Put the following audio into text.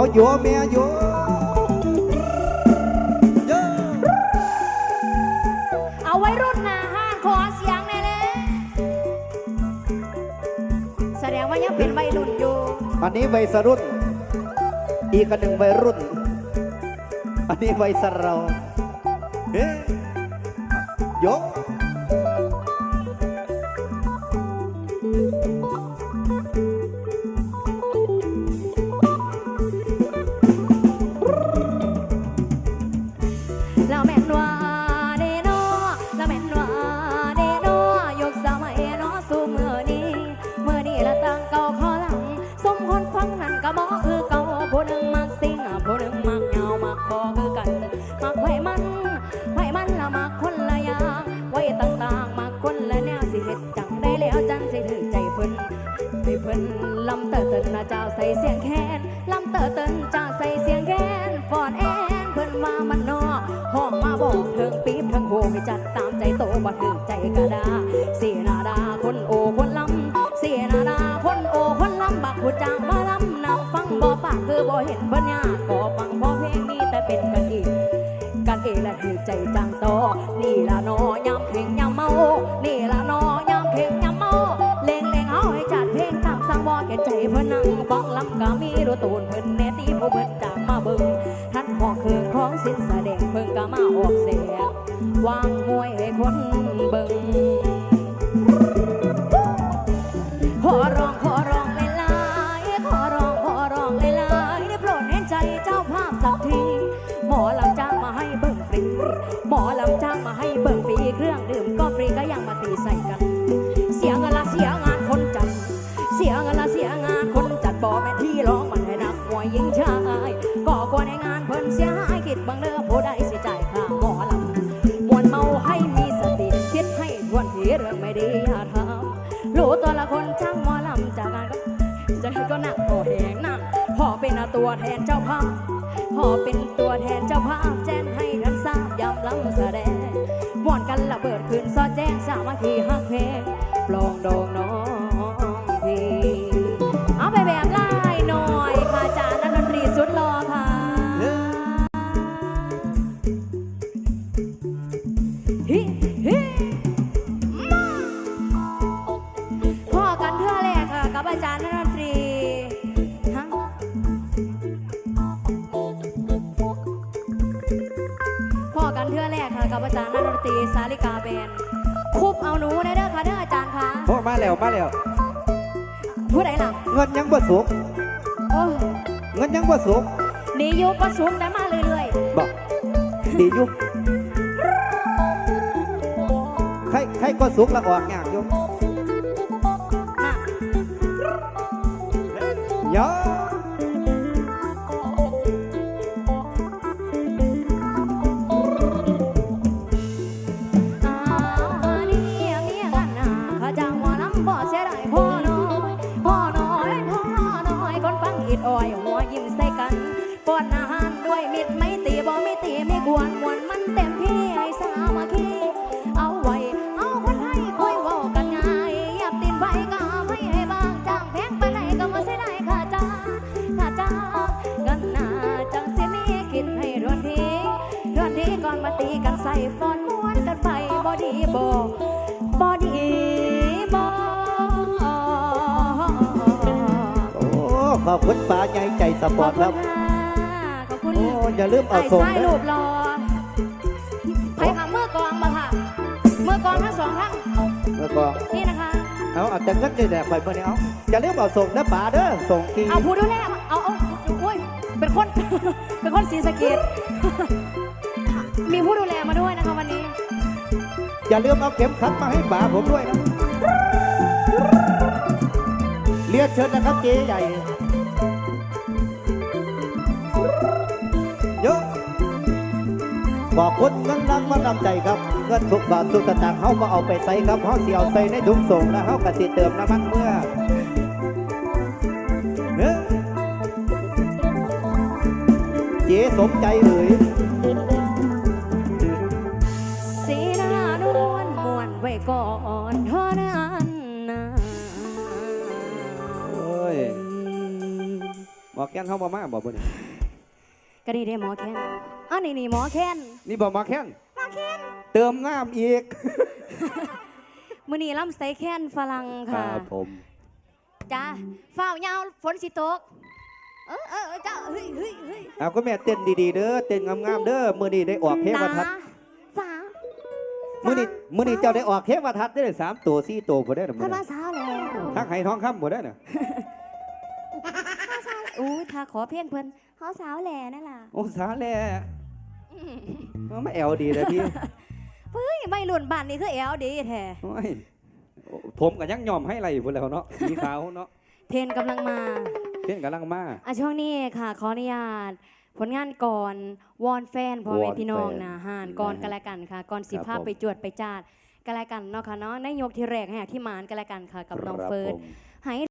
เอาอยู่เมียอยู่เยอะเอาไว้รุ่นหนาห้างขอเสียงแน่เลยแสดงว่ายังเป็นวัยรุ่นอยู่ อันนี้วัยสรุ่น อีกอันหนึ่งวัยรุ่น อันนี้วัยสเราเฮ้ยย แล้วแม่นว่าเดโนแล้วแม่นว่าเดโนยกสมัยเนอสู่มือนี้เมื่อนี้ละตั้งเก่าขอหลังสมคนฟังนั่นก็บอกคือเก่าผู้หนึ่งมักสิงผู้หนึ่งมักเหงามักบอคือกันมักไผมันไผมันละมักคนละอย่างไว้ต่างๆมักคนละแนวสิเฮ็ดจังได้แล้วจังสิถือใจเพิ่นให้เพิ่นลำเตอเตินนะเจ้าใส่เสียงแค้นลำเตอเตินเจ้าใส่เสียงแค้นฟอนแอนเพิ่นว่ามันน บอกเทิงปี๊บเทิงโหให้จัดตามใจโตบ่ถึงใจกระดาเสียนาดาคนโอคนลำเสียนาดาคนโอคนลำบักผู้จางมาลำนำฟังบ่ปากคือบ่เห็นเพิ่นยากขอฟังบ่เพลงนี้แต่เป็นกันเองกันเองและถือใจจังโตอนี่ละนอยามเพลงยามเมานี่ละนอยามเพลงยามเมาเล่งเล่งเอาให้จัดเพลงตามสังบอกแก่ใจเพื่อนั่งฟังลำกามีรู้ตูนเพิ่นแน่ตีผู้เพิ่น เบิ่งฟรีเครื่องดื่มก็ฟรีก็ยังมาตีใส่กัน เสียเงินละเสียงานคนจัด เสียเงินละเสียงานคนจัดบอแม่ที่ร้องมันให้นักมวยยิงชายก่อกวนในงานเพิ่นเสียหายคิดบังเด้อผู้ใดสิจ่ายค่าหมอลำมวนเมาให้มีสติคิดให้ทวนทีเรื่องไม่ดีอย่าทำรู้ตัวละคนจ้างหมอลำจากงานก็ใจก็หนักโอแหงหนักพอเป็นตัวแทนเจ้าภาพพอเป็นตัวแทนเจ้าภาพแจ้งให้ท่านทราบยำลำแสดง ม่วนกันระเบิดคืนซอแจ้งสามัคคีฮักเพลงปลองดองน้องพี่เอาไปแบบไล่หน่อยค่ะจานนักดนตรีสุดหล่อค่ะ ฮิฮิ ค่ะกับอาจารย์นักดนตรีสาลิกาแบนด์คุบเอาหนูได้เด้อค่ะเด้ออาจารย์ค่ะโอ้มาแล้วมาแล้วผู้ใดล่ะเงินยังบ่สูงโอ้ยเงินยังบ่สูงหนีอยุก็สูงแต่มาเรื่อยบอกดีอยู่ใครใครก็สูงละออกยากอยู่ๆน่ะเยอะอ่ อยมิตรไม่ตีบ่ไม่ตีไม่กวนมวนมันเต็มที่ให้สามัคคีเอาไว้เอาคนไทยคอยว้ากันง่ายอยากตินไปก็ไม่ให้บางจ้างแพงไปไหนก็มาเสียดายค่าจ้างค่าจ้างกันหนาจังสิมีคิดให้รวนทีรวนทีก่อนมาตีกันใส่ฟอนม้วนกันไปบ่ดีบ่บ่ดีบ่โอ้ขอบคุณป้าใหญ่ใจสปอร์ตคุครั อ้อย่าลืมเอาไอ้ส่งสายนะรูปรอใครค่ะมือกลองมาค่ะมือกลองทั้งสองท่านแล้วก็นี่นะคะ เอาเอาแต่เงินนี่แหละไปเมื่อนี้เอาอย่าลืมเอาส่งนะป๋าเด้อส่งทีเอาผู้ดูแลมาเอาเอาโอ้ยเป็นคนเป็นคนสีสะเกตมีผู้ดูแลมาด้วยนะคะวันนี้ อย่าลืมเอาเข็มขัดมาให้ป๋าผมด้วยนะเรียนเชิญนะครับเจ๊ใหญ่ บอกคนเงินรักมานำใจครับ เงินทุกบาททุกสตางค์เขามาเอาไปใส่ครับเขาเสียวใส่ในถุงส่งแล้วเขากระสิเติมน้ำมันเมื่อเอ้อเจ๊สมใจเอ่ยสีหน้านวลมวนไว้ก่อนเท่านั้นนะโอ้ยบอกแค้นเฮาบ่มาบ่บ่นี่ ก็นี่ได้หมอแคนอ๋อนี่นี่หมอแคนนี่บ่มาแค้นหมอแคนเติมงามอีกมื้อนี้ลำไส้แคนฝรั่งคค่ะรับผมจ้าฝ้าวยาวฝนสิตก เออเออเออจ้าเฮ้ยเฮ้ยเฮ้ยเอาก็แม่เต้นดีๆเด้อเต้นงามๆเด้อมื้อนี้ได้ออกเทวทัศน์สามื้อนี้มื้อนี้เจ้าได้ออกเทวทัศน์ได้อสามตัวสี่ตัวบ่ได้น่ะมื้ถ้าอมานี้สาวแล้ว ทักให้ทองคำบ่ได้น่ะถ้าสาวอู้ถ้าขอเพลงเพิ่น เฮาสาวแหล่นั่นล่ะโอ้สาแลมาแอวดีเลยพี่เฮ้ยไม่รุ่นบ้านนี่คือแอลดีแท้โอ้ยผมก็ยังยอมให้ไรพุ่นแล้วเนาะสีขาวเนาะเทรนกำลังมาเต้นกำลังมา อะช่วงนี้ค่ะ ขออนุญาต ผลงานก่อนวอนแฟนพ่อแม่วอนพี่น้องแฟนนะห่านก่อนนะฮะกันละกันค่ะ ก่อนสิครับภาพผม ไปจวดไปจาดกันละกันเนาะค่ะเนาะในยกที่แรกให้ที่หมานกันละกันค่ะ กับน้องครับเฟิร์สผม ให้